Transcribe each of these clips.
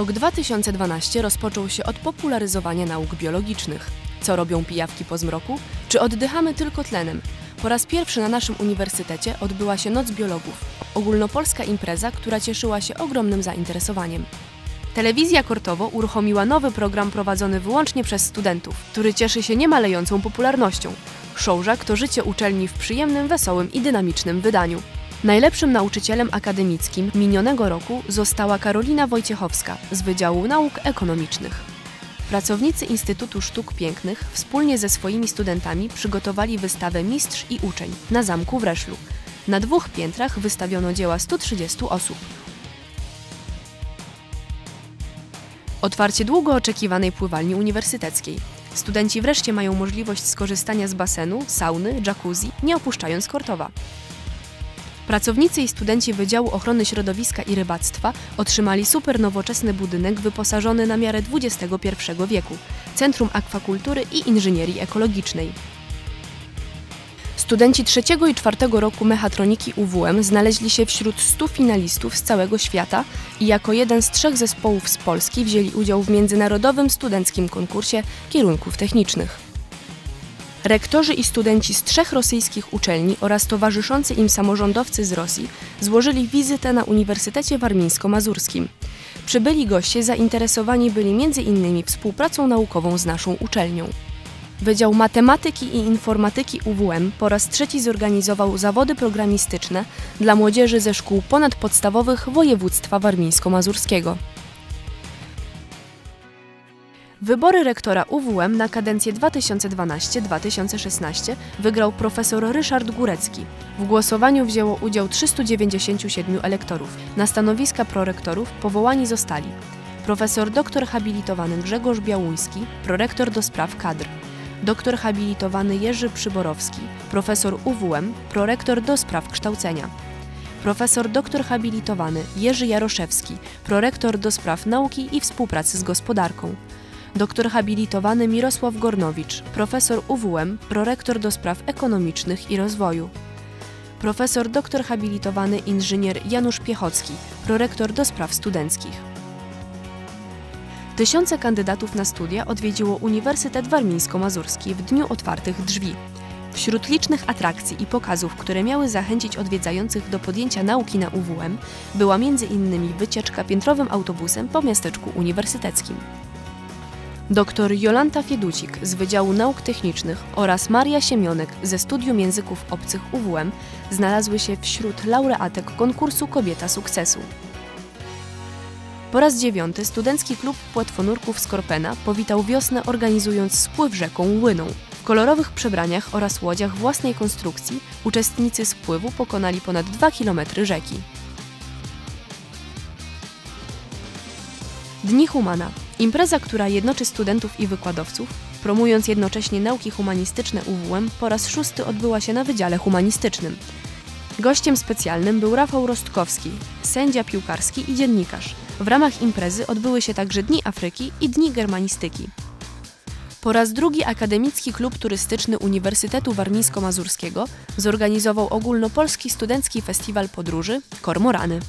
Rok 2012 rozpoczął się od popularyzowania nauk biologicznych. Co robią pijawki po zmroku? Czy oddychamy tylko tlenem? Po raz pierwszy na naszym uniwersytecie odbyła się Noc Biologów, ogólnopolska impreza, która cieszyła się ogromnym zainteresowaniem. Telewizja Kortowo uruchomiła nowy program prowadzony wyłącznie przez studentów, który cieszy się niemalejącą popularnością. Showżak to życie uczelni w przyjemnym, wesołym i dynamicznym wydaniu. Najlepszym nauczycielem akademickim minionego roku została Karolina Wojciechowska z Wydziału Nauk Ekonomicznych. Pracownicy Instytutu Sztuk Pięknych wspólnie ze swoimi studentami przygotowali wystawę Mistrz i Uczeń na zamku w Reszlu. Na dwóch piętrach wystawiono dzieła 130 osób. Otwarcie długo oczekiwanej pływalni uniwersyteckiej. Studenci wreszcie mają możliwość skorzystania z basenu, sauny, jacuzzi, nie opuszczając Kortowa. Pracownicy i studenci Wydziału Ochrony Środowiska i Rybactwa otrzymali super nowoczesny budynek wyposażony na miarę XXI wieku Centrum Akwakultury i Inżynierii Ekologicznej. Studenci trzeciego i czwartego roku mechatroniki UWM znaleźli się wśród 100 finalistów z całego świata i jako jeden z trzech zespołów z Polski wzięli udział w międzynarodowym studenckim konkursie kierunków technicznych. Rektorzy i studenci z trzech rosyjskich uczelni oraz towarzyszący im samorządowcy z Rosji złożyli wizytę na Uniwersytecie Warmińsko-Mazurskim. Przybyli goście zainteresowani byli m.in. współpracą naukową z naszą uczelnią. Wydział Matematyki i Informatyki UWM po raz trzeci zorganizował zawody programistyczne dla młodzieży ze szkół ponadpodstawowych województwa warmińsko-mazurskiego. Wybory rektora UWM na kadencję 2012-2016 wygrał profesor Ryszard Górecki. W głosowaniu wzięło udział 397 elektorów. Na stanowiska prorektorów powołani zostali profesor doktor habilitowany Grzegorz Białuński, prorektor do spraw kadr, doktor habilitowany Jerzy Przyborowski, profesor UWM, prorektor do spraw kształcenia, profesor doktor habilitowany Jerzy Jaroszewski, prorektor do spraw nauki i współpracy z gospodarką, Doktor habilitowany Mirosław Gornowicz, profesor UWM, prorektor do spraw ekonomicznych i rozwoju. Profesor doktor habilitowany inżynier Janusz Piechocki, prorektor do spraw studenckich. Tysiące kandydatów na studia odwiedziło Uniwersytet Warmińsko-Mazurski w Dniu Otwartych Drzwi. Wśród licznych atrakcji i pokazów, które miały zachęcić odwiedzających do podjęcia nauki na UWM, była m.in. wycieczka piętrowym autobusem po miasteczku uniwersyteckim. Dr Jolanta Fieducik z Wydziału Nauk Technicznych oraz Maria Siemionek ze Studium Języków Obcych UWM znalazły się wśród laureatek konkursu Kobieta Sukcesu. Po raz dziewiąty Studencki Klub Płetwonurków Skorpena powitał wiosnę organizując spływ rzeką Łyną. W kolorowych przebraniach oraz łodziach własnej konstrukcji uczestnicy spływu pokonali ponad 2 km rzeki. Dni Humana Impreza, która jednoczy studentów i wykładowców, promując jednocześnie nauki humanistyczne UWM, po raz szósty odbyła się na Wydziale Humanistycznym. Gościem specjalnym był Rafał Rostkowski, sędzia piłkarski i dziennikarz. W ramach imprezy odbyły się także Dni Afryki i Dni Germanistyki. Po raz drugi Akademicki Klub Turystyczny Uniwersytetu Warmińsko-Mazurskiego zorganizował ogólnopolski studencki festiwal podróży Kormorany.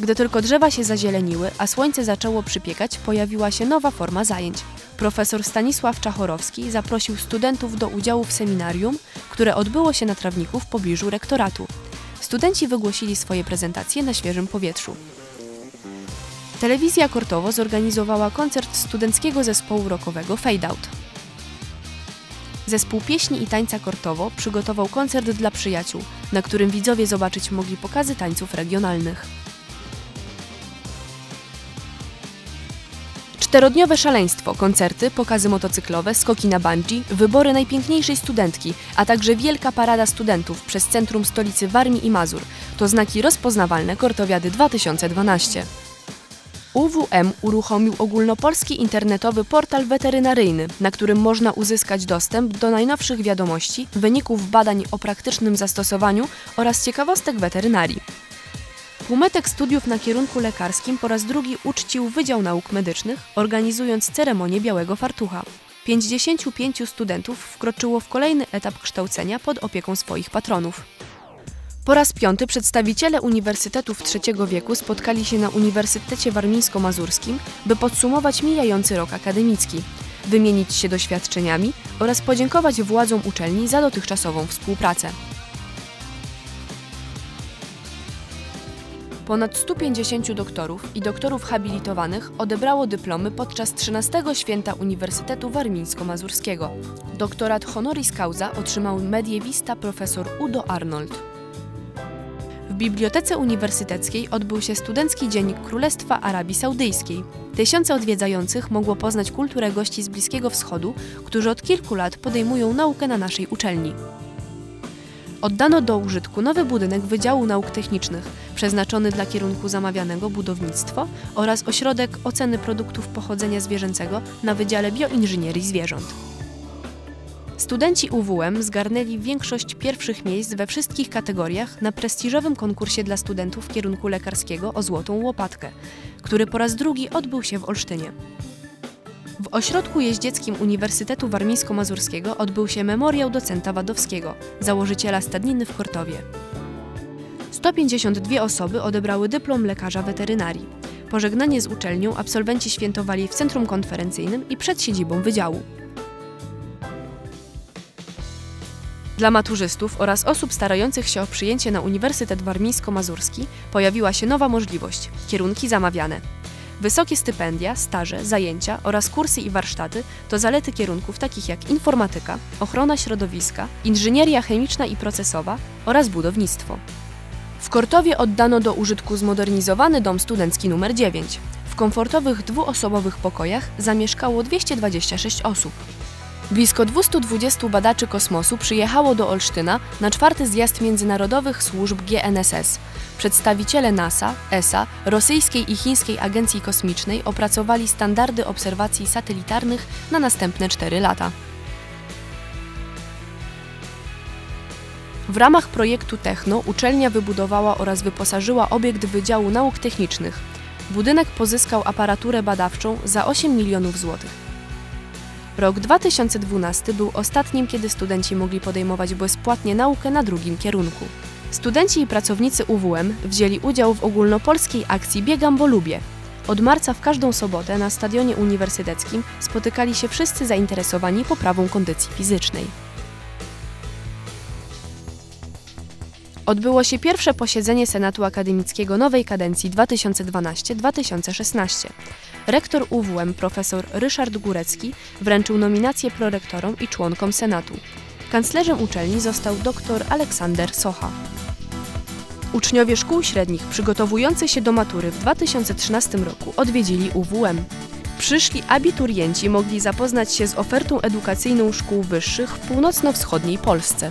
Gdy tylko drzewa się zazieleniły, a słońce zaczęło przypiekać, pojawiła się nowa forma zajęć. Profesor Stanisław Czachorowski zaprosił studentów do udziału w seminarium, które odbyło się na trawniku w pobliżu rektoratu. Studenci wygłosili swoje prezentacje na świeżym powietrzu. Telewizja Kortowo zorganizowała koncert studenckiego zespołu rockowego Fade Out. Zespół pieśni i tańca Kortowo przygotował koncert dla przyjaciół, na którym widzowie zobaczyć mogli pokazy tańców regionalnych. Czterodniowe szaleństwo, koncerty, pokazy motocyklowe, skoki na bungee, wybory najpiękniejszej studentki, a także wielka parada studentów przez centrum stolicy Warmii i Mazur to znaki rozpoznawalne Kortowiady 2012. UWM uruchomił ogólnopolski internetowy portal weterynaryjny, na którym można uzyskać dostęp do najnowszych wiadomości, wyników badań o praktycznym zastosowaniu oraz ciekawostek weterynarii. Półmetek studiów na kierunku lekarskim po raz drugi uczcił Wydział Nauk Medycznych, organizując ceremonię Białego Fartucha. 55 studentów wkroczyło w kolejny etap kształcenia pod opieką swoich patronów. Po raz piąty przedstawiciele uniwersytetów trzeciego wieku spotkali się na Uniwersytecie Warmińsko-Mazurskim, by podsumować mijający rok akademicki, wymienić się doświadczeniami oraz podziękować władzom uczelni za dotychczasową współpracę. Ponad 150 doktorów i doktorów habilitowanych odebrało dyplomy podczas 13 święta Uniwersytetu Warmińsko-Mazurskiego. Doktorat honoris causa otrzymał mediewista profesor Udo Arnold. W Bibliotece Uniwersyteckiej odbył się Studencki Dzień Królestwa Arabii Saudyjskiej. Tysiące odwiedzających mogło poznać kulturę gości z Bliskiego Wschodu, którzy od kilku lat podejmują naukę na naszej uczelni. Oddano do użytku nowy budynek Wydziału Nauk Technicznych, przeznaczony dla kierunku zamawianego budownictwo oraz ośrodek oceny produktów pochodzenia zwierzęcego na Wydziale Bioinżynierii Zwierząt. Studenci UWM zgarnęli większość pierwszych miejsc we wszystkich kategoriach na prestiżowym konkursie dla studentów kierunku lekarskiego o Złotą Łopatkę, który po raz drugi odbył się w Olsztynie. W ośrodku jeździeckim Uniwersytetu Warmińsko-Mazurskiego odbył się memoriał docenta Wadowskiego, założyciela stadniny w Kortowie. 152 osoby odebrały dyplom lekarza weterynarii. Pożegnanie z uczelnią absolwenci świętowali w centrum konferencyjnym i przed siedzibą wydziału. Dla maturzystów oraz osób starających się o przyjęcie na Uniwersytet Warmińsko-Mazurski pojawiła się nowa możliwość kierunki zamawiane. Wysokie stypendia, staże, zajęcia oraz kursy i warsztaty to zalety kierunków takich jak informatyka, ochrona środowiska, inżynieria chemiczna i procesowa oraz budownictwo. W Kortowie oddano do użytku zmodernizowany dom studencki nr 9. W komfortowych dwuosobowych pokojach zamieszkało 226 osób. Blisko 220 badaczy kosmosu przyjechało do Olsztyna na czwarty zjazd międzynarodowych służb GNSS. Przedstawiciele NASA, ESA, rosyjskiej i chińskiej agencji kosmicznej opracowali standardy obserwacji satelitarnych na następne 4 lata. W ramach projektu Techno uczelnia wybudowała oraz wyposażyła obiekt Wydziału Nauk Technicznych. Budynek pozyskał aparaturę badawczą za 8 milionów złotych. Rok 2012 był ostatnim, kiedy studenci mogli podejmować bezpłatnie naukę na drugim kierunku. Studenci i pracownicy UWM wzięli udział w ogólnopolskiej akcji Biegam, bo lubię. Od marca w każdą sobotę na stadionie uniwersyteckim spotykali się wszyscy zainteresowani poprawą kondycji fizycznej. Odbyło się pierwsze posiedzenie Senatu Akademickiego nowej kadencji 2012-2016. Rektor UWM profesor Ryszard Górecki wręczył nominację prorektorom i członkom Senatu. Kanclerzem uczelni został dr Aleksander Socha. Uczniowie szkół średnich przygotowujący się do matury w 2013 roku odwiedzili UWM. Przyszli abiturienci mogli zapoznać się z ofertą edukacyjną szkół wyższych w północno-wschodniej Polsce.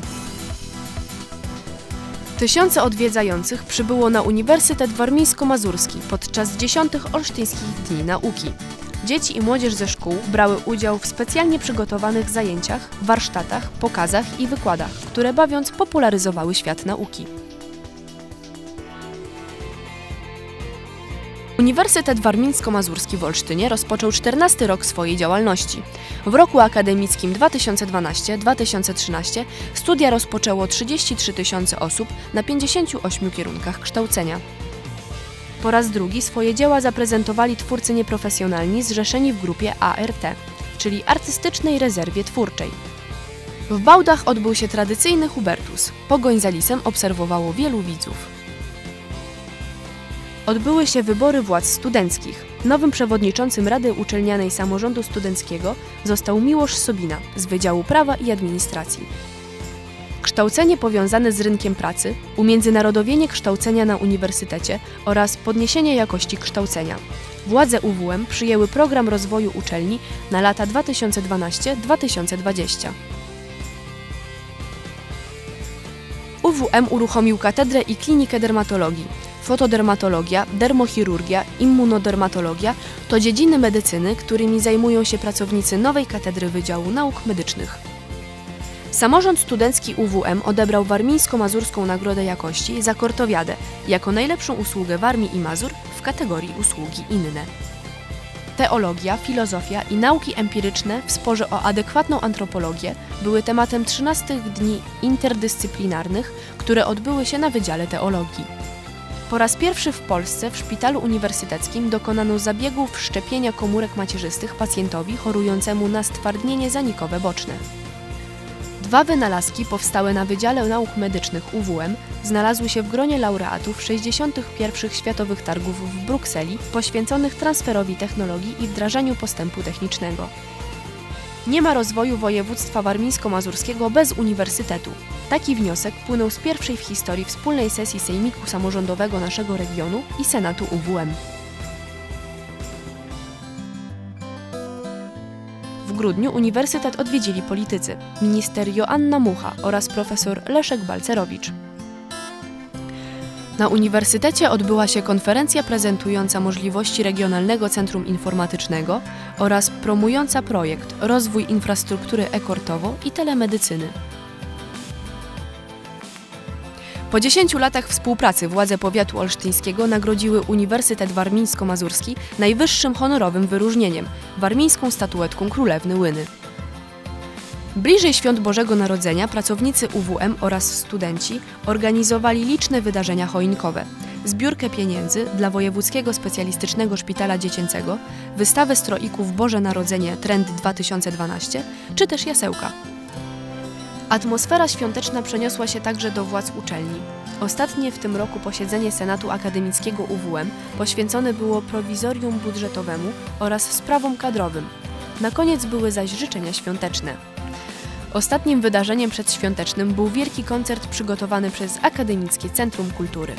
Tysiące odwiedzających przybyło na Uniwersytet Warmińsko-Mazurski podczas dziesiątych Olsztyńskich Dni Nauki. Dzieci i młodzież ze szkół brały udział w specjalnie przygotowanych zajęciach, warsztatach, pokazach i wykładach, które bawiąc popularyzowały świat nauki. Uniwersytet Warmińsko-Mazurski w Olsztynie rozpoczął 14 rok swojej działalności. W roku akademickim 2012-2013 studia rozpoczęło 33 tysiące osób na 58 kierunkach kształcenia. Po raz drugi swoje dzieła zaprezentowali twórcy nieprofesjonalni zrzeszeni w grupie ART, czyli Artystycznej Rezerwie Twórczej. W Bałdach odbył się tradycyjny Hubertus. Pogoń za lisem obserwowało wielu widzów odbyły się wybory władz studenckich. Nowym przewodniczącym Rady Uczelnianej Samorządu Studenckiego został Miłosz Sobina z Wydziału Prawa i Administracji. Kształcenie powiązane z rynkiem pracy, umiędzynarodowienie kształcenia na uniwersytecie oraz podniesienie jakości kształcenia. Władze UWM przyjęły program rozwoju uczelni na lata 2012-2020. UWM uruchomił katedrę i klinikę dermatologii, fotodermatologia, dermochirurgia, immunodermatologia to dziedziny medycyny, którymi zajmują się pracownicy nowej Katedry Wydziału Nauk Medycznych. Samorząd studencki UWM odebrał Warmińsko-Mazurską Nagrodę Jakości za Kortowiadę jako najlepszą usługę Warmii i Mazur w kategorii usługi inne. Teologia, filozofia i nauki empiryczne w sporze o adekwatną antropologię były tematem 13 dni interdyscyplinarnych, które odbyły się na Wydziale Teologii. Po raz pierwszy w Polsce w szpitalu uniwersyteckim dokonano zabiegów szczepienia komórek macierzystych pacjentowi chorującemu na stwardnienie zanikowe boczne. Dwa wynalazki powstałe na Wydziale Nauk Medycznych UWM znalazły się w gronie laureatów 61. Światowych Targów w Brukseli poświęconych transferowi technologii i wdrażaniu postępu technicznego. Nie ma rozwoju województwa warmińsko-mazurskiego bez uniwersytetu. Taki wniosek płynął z pierwszej w historii wspólnej sesji Sejmiku Samorządowego naszego regionu i Senatu UWM. W grudniu uniwersytet odwiedzili politycy, minister Joanna Mucha oraz profesor Leszek Balcerowicz. Na uniwersytecie odbyła się konferencja prezentująca możliwości Regionalnego Centrum Informatycznego oraz promująca projekt Rozwój infrastruktury e-kortowo i telemedycyny. Po 10 latach współpracy władze powiatu olsztyńskiego nagrodziły Uniwersytet Warmińsko-Mazurski najwyższym honorowym wyróżnieniem warmińską statuetką Królewny Łyny. Bliżej świąt Bożego Narodzenia pracownicy UWM oraz studenci organizowali liczne wydarzenia choinkowe, zbiórkę pieniędzy dla Wojewódzkiego Specjalistycznego Szpitala Dziecięcego, wystawę stroików Boże Narodzenie Trend 2012 czy też jasełka. Atmosfera świąteczna przeniosła się także do władz uczelni. Ostatnie w tym roku posiedzenie Senatu Akademickiego UWM poświęcone było prowizorium budżetowemu oraz sprawom kadrowym. Na koniec były zaś życzenia świąteczne. Ostatnim wydarzeniem przedświątecznym był wielki koncert przygotowany przez Akademickie Centrum Kultury.